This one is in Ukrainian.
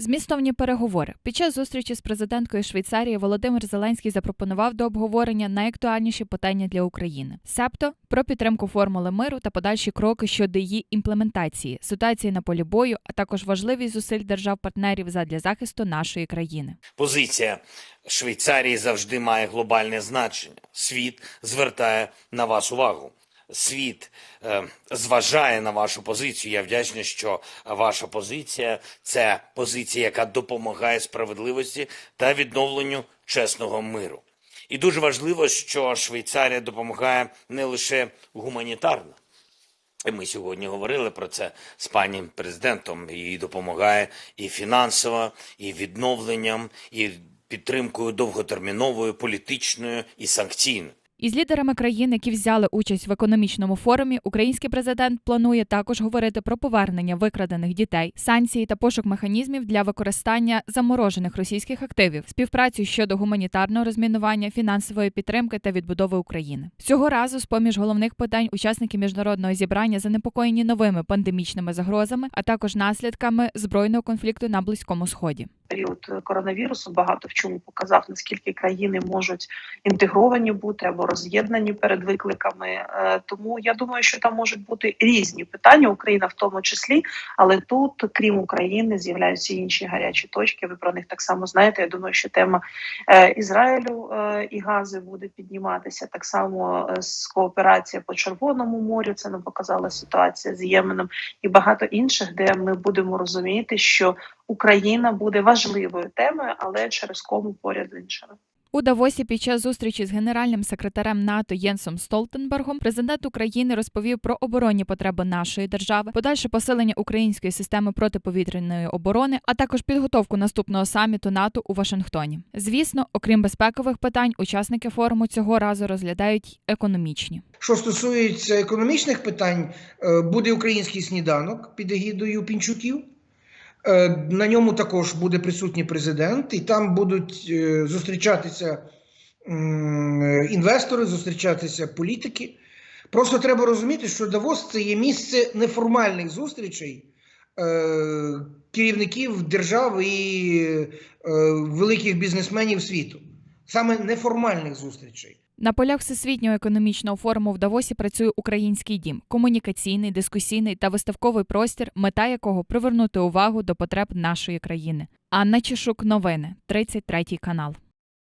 Змістовні переговори під час зустрічі з президенткою Швейцарії Володимир Зеленський запропонував до обговорення найактуальніші питання для України, себто про підтримку формули миру та подальші кроки щодо її імплементації, ситуації на полі бою, а також важливість зусиль держав-партнерів задля захисту нашої країни. Позиція Швейцарії завжди має глобальне значення. Світ звертає на вас увагу. Світ е, зважає на вашу позицію. Я вдячний, що ваша позиція це позиція, яка допомагає справедливості та відновленню чесного миру. І дуже важливо, що Швейцарія допомагає не лише гуманітарно. Ми сьогодні говорили про це з пані президентом. Їй допомагає і фінансово, і відновленням, і підтримкою довготерміновою, політичною і санкційною. Із лідерами країн, які взяли участь в економічному форумі, український президент планує також говорити про повернення викрадених дітей, санкції та пошук механізмів для використання заморожених російських активів, співпрацю щодо гуманітарного розмінування, фінансової підтримки та відбудови України. Цього разу, з поміж головних питань, учасники міжнародного зібрання занепокоєні новими пандемічними загрозами, а також наслідками збройного конфлікту на близькому сході. Період коронавірусу багато в чому показав, наскільки країни можуть інтегровані бути або роз'єднані перед викликами. Е, Тому я думаю, що там можуть бути різні питання, Україна в тому числі. Але тут, крім України, з'являються інші гарячі точки. Ви про них так само знаєте. Я думаю, що тема е, Ізраїлю е, і Гази буде підніматися. Так само з кооперація по Червоному морю. Це нам показала ситуація з Єменом і багато інших, де ми будемо розуміти, що Україна буде важливою темою, але через кому поряд з іншими. У Давосі під час зустрічі з генеральним секретарем НАТО Єнсом Столтенбергом президент України розповів про оборонні потреби нашої держави, подальше посилення української системи протиповітряної оборони, а також підготовку наступного саміту НАТО у Вашингтоні. Звісно, окрім безпекових питань, учасники форуму цього разу розглядають економічні. Що стосується економічних питань, е, буде український сніданок під егідою Пінчуків. Е, На ньому також буде присутній президент, і там будуть е, зустрічатися е, інвестори, зустрічатися політики. Просто треба розуміти, що Давос це є місце неформальних зустрічей керівників держав і великих бізнесменів світу, саме неформальних зустрічей. На полях всесвітнього економічного форуму в Давосі працює український дім, комунікаційний, дискусійний та виставковий простір, мета якого привернути увагу до потреб нашої країни. Анна Чешук, новини, 33 канал.